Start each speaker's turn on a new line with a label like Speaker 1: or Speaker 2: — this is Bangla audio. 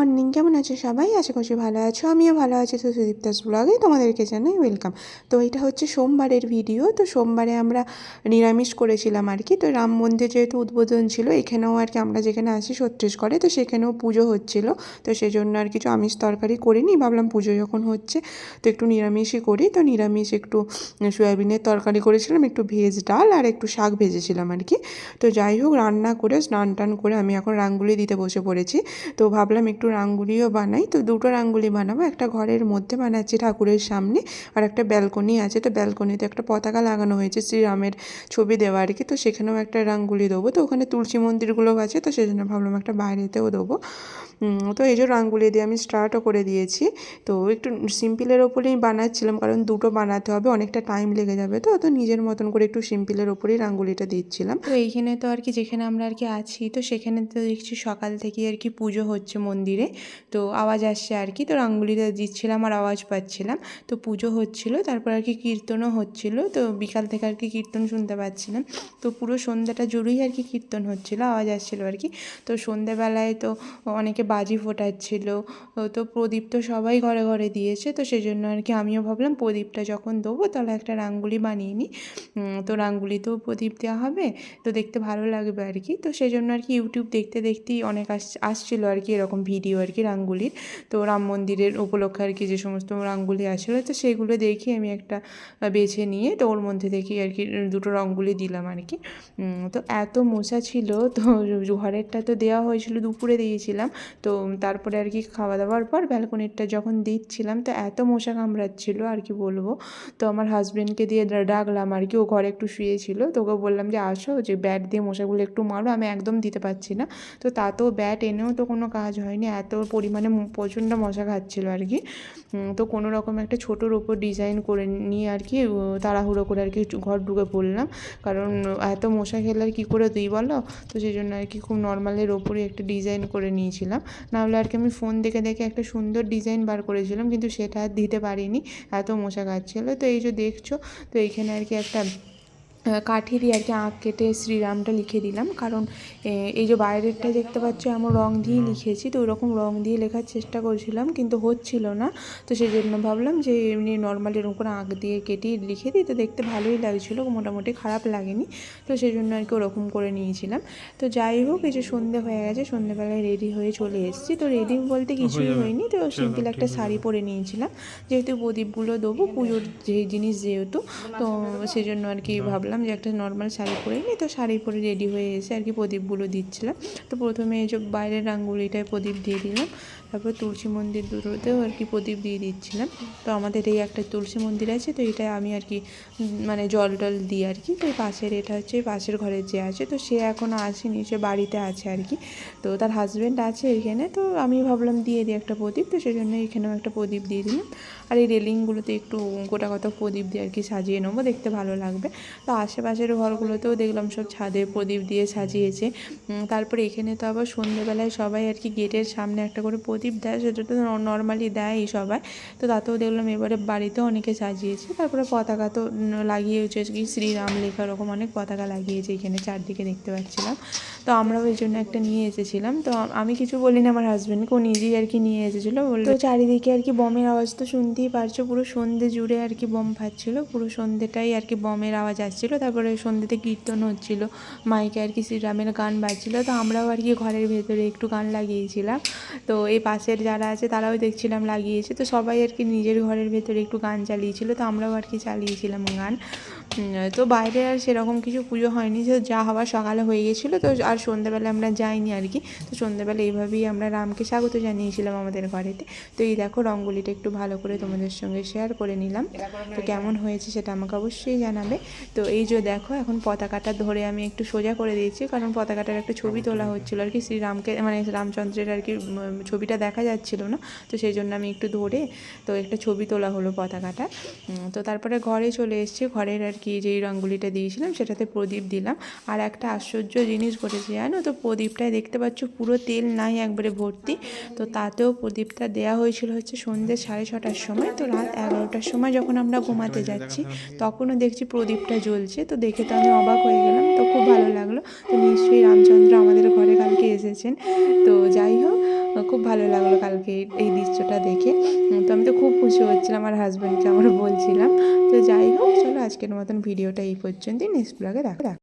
Speaker 1: আছো সবাই? আশা করছি ভালো আছো। আমিও ভালো আছি তো সুদীপ্তাস ব্লগে। তোমাদেরকে জানাই ওয়েলকাম তো এটা হচ্ছে সোমবারের ভিডিও তো সোমবারে আমরা নিরামিষ করেছিলাম আর কি। তো রাম মন্দির যেহেতু উদ্বোধন ছিল, এখানেও আর কি আমরা যেখানে আছি ছত্তিশগড়ে তো সেখানেও পুজো হচ্ছিল। তো সেজন্য আর কিছু আমিষ তরকারি করিনি। ভাবলাম পুজো যখন হচ্ছে, তো একটু নিরামিষই করি। তো নিরামিষ একটু সয়াবিনের তরকারি করেছিলাম, একটু ভেজ ডাল আর একটু শাক ভেজেছিলাম আর কি। তো যাই হোক, রান্না করে, স্নান টান করে আমি এখন রাঙ্গুলি দিতে বসে পড়েছি। তো ভাবলাম একটু রাঙ্গুলিও বানাই। তো দুটো রাঙ্গুলি বানাবো, একটা ঘরের মধ্যে বানাচ্ছি ঠাকুরের সামনে আর একটা ব্যালকনি আছে। তো ব্যালকনিতে একটা পতাকা লাগানো হয়েছে শ্রীরামের ছবি দেওয়া আর কি তো সেখানেও একটা রাঙ্গুলি দেবো। তো ওখানে তুলসী মন্দিরগুলো আছে। তো সেই জন্য ভাবলাম একটা বাইরেতেও দেবো। তো এই যে রাঙ্গুলি দিয়ে আমি স্টার্টও করে দিয়েছি। তো একটু সিম্পলের ওপরেই বানাচ্ছিলাম, কারণ দুটো বানাতে হবে, অনেকটা টাইম লেগে যাবে তো তো নিজের মতন করে একটু সিম্পলের ওপরেই রাঙ্গুলিটা দিচ্ছিলাম। তো এইখানে তো আর কি, যেখানে আমরা আর কি আছি, তো সেখানে তো দেখছি সকাল থেকে আর কি পুজো হচ্ছে মন্দিরে। তো আওয়াজ আসছে আর কি, তো রাঙ্গুলিটা দিচ্ছিলাম আর আওয়াজ পাচ্ছিলাম। তো পুজো হচ্ছিল, তারপর আর কি কীর্তনও হচ্ছিল, তো বিকাল থেকে আর কি কীর্তন শুনতে পাচ্ছিলাম। তো পুরো সন্ধ্যাটা জুড়েই আর কি কীর্তন হচ্ছিল, আওয়াজ আসছিল আর কি। তো সন্ধ্যেবেলায় তো অনেকে বাজি ফোটাচ্ছিল। তো প্রদীপ তো সবাই ঘরে ঘরে দিয়েছে, তো সেই জন্য আর কি আমিও ভাবলাম প্রদীপটা যখন দেবো তাহলে একটা রাঙ্গুলি বানিয়ে নিই। তো রাঙ্গুলিতেও প্রদীপ দেওয়া হবে, তো দেখতে ভালো লাগবে আর কি। তো সেই জন্য আর কি ইউটিউব দেখতে দেখতেই অনেক আস, আসছিল আর কি এরকম ভিডিও আর কি রাঙ্গুলির। তো রাম মন্দিরের উপলক্ষে আর কি যে সমস্ত রাঙ্গুলি আসছিল, তো সেগুলো দেখি আমি একটা বেছে নিয়ে, তো ওর মধ্যে দেখি আর কি দুটো রঙ্গুলি দিলাম আর কি। তো এত মশা ছিল, তো ঘরেরটা তো দেওয়া হয়েছিল, দুপুরে দিয়েছিলাম। তো তারপরে আর কি খাওয়া দাওয়ার পর ব্যালকনিরটা যখন দিচ্ছিলাম, তো এত মশা কামড়াচ্ছিল আর কি বলব। তো আমার হাজব্যান্ডকে দিয়ে ডাকলাম আর কি, ও ঘরে একটু শুয়েছিল। তো ওকে বললাম যে, আসো, যে ব্যাট দিয়ে মশাগুলো একটু মারো, আমি একদম দিতে পারছি না। তো তাতেও ব্যাট এনেও তো কোনো কাজ হয়নি, এত পরিমাণে প্রচণ্ড মশা খাচ্ছিল আর কি। তো কোনো রকম একটা ছোটোর ওপর ডিজাইন করে নিয়ে আর কি তাড়াহুড়ো করে আর কি ঘর ঢুকে পড়লাম। কারণ এত মশা খেলে আর কী করে তুই বলো? তো সেই জন্য আর কি খুব নর্মালের ওপরে একটা ডিজাইন করে নিয়েছিলাম। নাহলে আর কি আমি ফোন দেখে দেখে একটা সুন্দর ডিজাইন বার করেছিলাম, কিন্তু সেটা আর দিতে পারিনি। এত মশা খাচ্ছিলো। তো এই যে দেখছ, তো এইখানে আর কি একটা আহ, কাঠেরই আর কি আঁক কেটে শ্রীরামটা লিখে দিলাম। কারণ এই যে বাইরেরটা দেখতে পাচ্ছ এমন রং দিয়েই লিখেছি। তো ওরকম রং দিয়ে লেখার চেষ্টা করছিলাম কিন্তু হচ্ছিল না। তো সেই জন্য ভাবলাম যে এমনি নর্মাল এরকম করে আঁক দিয়ে কেটে লিখে দিই। তো দেখতে ভালোই লাগছিল মোটামুটি খারাপ লাগেনি। তো সেই জন্য আর কি ওরকম করে নিয়েছিলাম। তো যাই হোক এই যে সন্ধে হয়ে গেছে সন্ধেবেলায় রেডি হয়ে চলে এসেছি। তো রেডি বলতে কিছুই হয়নি। তো সিম্পল একটা শাড়ি পরে নিয়েছিলাম। যেহেতু প্রদীপগুলো দেবো পুজোর যে জিনিস যেহেতু তো সেই জন্য আর কি ভাবলাম যে একটা নর্মাল শাড়ি পরে নিই। তো শাড়ি পরে রেডি হয়ে এসে আর কি প্রদীপগুলো দিচ্ছিলাম। তো প্রথমে এই যে বাইরের রাঙ্গুলিটায় প্রদীপ দিয়ে দিলাম। তারপর তুলসী মন্দির দুটোতেও আর কি প্রদীপ দিয়ে দিচ্ছিলাম। তো আমাদের এই একটা তুলসী মন্দির আছে, তো এটা আমি আর কি মানে জল টল দিই আর কি, তো পাশের এটা হচ্ছে পাশের ঘরের যে আছে, তো সে এখনও আসেনি, সে বাড়িতে আছে আর কি। তো তার হাজব্যান্ড আছে এখানে, তো আমি ভাবলাম দিয়ে দিই একটা প্রদীপ, তো সেই জন্য এখানেও একটা প্রদীপ দিয়ে দিলাম। আর এই রেলিংগুলোতে একটু গোটা কত প্রদীপ দিয়ে আর কি সাজিয়ে নেব, দেখতে ভালো লাগবে। তো আশেপাশের ঘরগুলোতেও দেখলাম সব ছাদে প্রদীপ দিয়ে সাজিয়েছে। তারপরে এখানে তো আবার সন্ধ্যেবেলায় সবাই আর কি গেটের সামনে একটা করে প্রদীপ দেয়, সেটা তো নর্মালি দেয়ই সবাই। তো তাতেও দেখলাম এবারে বাড়িতেও অনেকে সাজিয়েছে, তারপরে পতাকা তো লাগিয়েছে কি, শ্রীরাম লেখা ওরকম অনেক পতাকা লাগিয়েছে এখানে চারদিকে দেখতে পাচ্ছিলাম। তো আমরাও এই জন্য একটা নিয়ে এসেছিলাম। তো আমি কিছু বলিনি, আমার হাজব্যান্ডকে ও নিজেই আর কি নিয়ে এসেছিল, বলল তো চারিদিকে আর কি বমের আওয়াজ তো শুনতেই পারছ, পুরো সন্ধে জুড়ে আর কি বম ফাটছিল পুরো সন্ধেটাই আর কি বমের আওয়াজ আসছিল, তারপরে সন্ধেতে কীর্তন হচ্ছিল, মাইকে আর কি শ্রীরামের গান বাজছিল, তো আমরাও আর কি ঘরের ভেতরে একটু গান লাগিয়েছিলাম, তো এই পাশের যারা আছে তারাও দেখছিলাম লাগিয়েছে, তো সবাই আর কি নিজের ঘরের ভেতরে একটু গান চালিয়েছিল, তো আমরাও আর কি চালিয়েছিলাম গান তো বাইরে আর সেরকম কিছু পুজো হয়নি যে যা হওয়ার সকালে হয়ে গেছিল তো আর সন্ধ্যেবেলা আমরা যাইনি আর কি। তো সন্ধ্যেবেলা এইভাবেই আমরা রামকে স্বাগত জানিয়েছিলাম আমাদের ঘরেতে। তো এই দেখো রঙ্গোলিটা একটু ভালো করে তোমাদের সঙ্গে শেয়ার করে নিলাম। তো কেমন হয়েছে সেটা আমাকে অবশ্যই জানাবে। তো এই যে দেখো এখন পতাকাটা ধরে আমি একটু সোজা করে দিয়েছি কারণ পতাকাটার একটা ছবি তোলা হচ্ছিল আর কি শ্রীরামকে মানে রামচন্দ্রের আর কি ছবিটা দেখা যাচ্ছিল না। তো সেই জন্য আমি একটু ধরে তো একটা ছবি তোলা হলো পতাকাটা। তো তারপরে ঘরে চলে এসেছি ঘরের আর কি যেই রঙ্গুলিটা দিয়েছিলাম সেটাতে প্রদীপ দিলাম। আর একটা আশ্চর্য জিনিস ঘটেছে জানো তো? প্রদীপটায় দেখতে পাচ্ছ পুরো তেল নাই একবারে ভর্তি। তো তাতেও প্রদীপটা দেওয়া হয়েছিল হচ্ছে সন্ধ্যে সাড়ে ছটার সময়। তো রাত এগারোটার সময় যখন আমরা ঘুমাতে যাচ্ছি তখনও দেখছি প্রদীপটা জ্বলছে। তো দেখে তো আমি অবাক হয়ে গেলাম তো খুব ভালো লাগল। তো নিশ্চয়ই রামচন্দ্র আমাদের ঘরে কালকে এসেছেন। তো যাই হোক খুব ভালো লাগল কালকে এই- দৃশ্যটা দেখে। তো আমি তো খুব খুশি হচ্ছিলাম, আমার হাজব্যান্ডকে আমরা বলছিলাম। তো যাই হোক, চলো আজকের মতন ভিডিওটা এই পর্যন্তই। নেক্সট ব্লগে দেখা